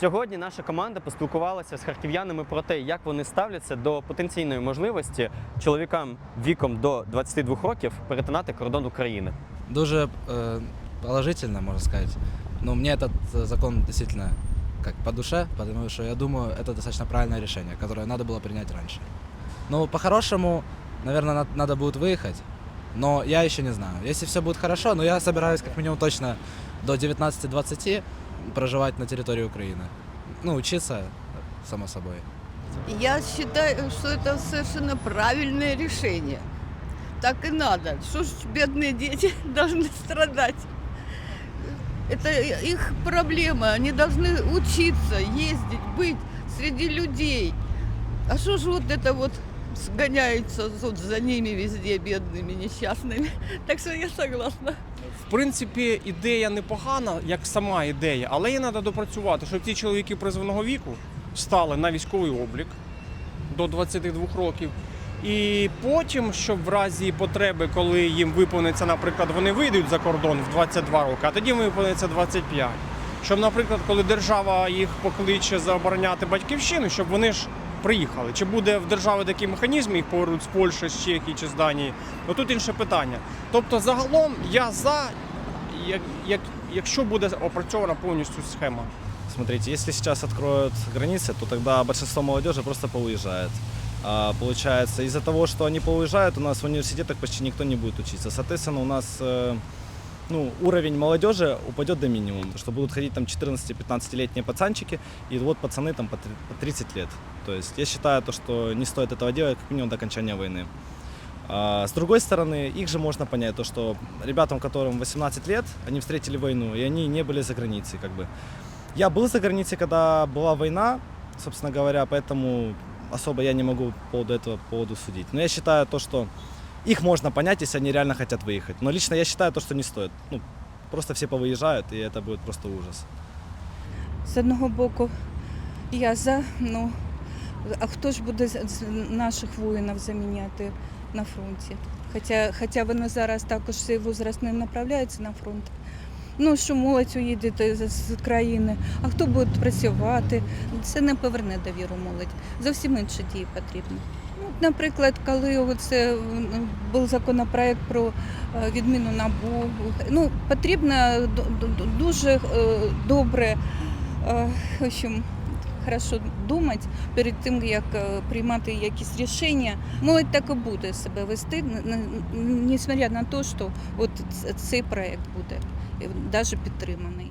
Сьогодні наша команда поспілкувалася з харків'янами про те, як вони ставляться до потенційної можливості чоловікам віком до 22 років перетинати кордон України. Дуже э, положительно, можно сказать. Но мне этот э, закон действительно как по душе, потому что я думаю, это достаточно правильное решение, которое надо было принять раньше. Но по-хорошему, наверное, надо будет выехать, но я еще не знаю. Если все будет хорошо, но я собираюсь как минимум точно до 19-20 проживать на территории Украины. Ну, учиться, само собой. Я считаю, что это совершенно правильное решение. Так и надо. Что ж бедные дети должны страдать? Это их проблема. Они должны учиться, ездить, быть среди людей. А что же вот это вот сгоняются вот за ними везде, бедными, несчастными? Так что я согласна. В принципі, ідея непогана, як сама ідея, але її треба допрацювати, щоб ті чоловіки призовного віку стали на військовий облік до 22 років. І потім, щоб в разі потреби, коли їм виповниться, наприклад, вони вийдуть за кордон в 22 роки, а тоді їм виповниться 25. Щоб, наприклад, коли держава їх покличе забороняти батьківщину, щоб вони ж приїхали. Чи буде в держави такий механізм, їх повернуть з Польщі, з Чехії чи з Данії? Ну тут інше питання. Тобто, загалом я за, як, як, якщо буде опрацьована повністю схема. Смотрите, если сейчас откроют границы, то тогда большинство молодежи просто поуезжает. А, получается, из-за того, что они поуезжают, у нас в университетах почти никто не будет учиться. Соответственно, у нас э, ну, уровень молодежи упадет до минимума, что будут ходить там 14-15-летние пацанчики, и вот пацаны там по три- по 30 лет. То есть я считаю, то, что не стоит этого делать как минимум до окончания войны. А, С другой стороны, их же можно понять, то, что ребятам, которым 18 лет, они встретили войну, и они не были за границей. Как бы. Я был за границей, когда была война, собственно говоря, поэтому особо я не могу по поводу этого поводу судить. Но я считаю то, что их можно понять, если они реально хотят выехать. Но лично я считаю то, что не стоит. Ну, просто все повыезжают, и это будет просто ужас. З одного боку, я за, ну а хто ж буде з з наших воїнів заміняти на фронті? Хоча, хоча вони зараз також цей возраст не направляються на фронт. Ну, що молодь уїде з з країни, а хто буде працювати? Це не поверне довіру молодь. Зовсім інші дії потрібні. Ну, наприклад, коли оце був законопроект про е, відміну набу, ну, потрібно дуже е, добре е, в общем, хорошо думати перед тим, як е, приймати якісь рішення. Молодь так і буде себе вести, несмотря на те, що от цей проект буде навіть підтриманий.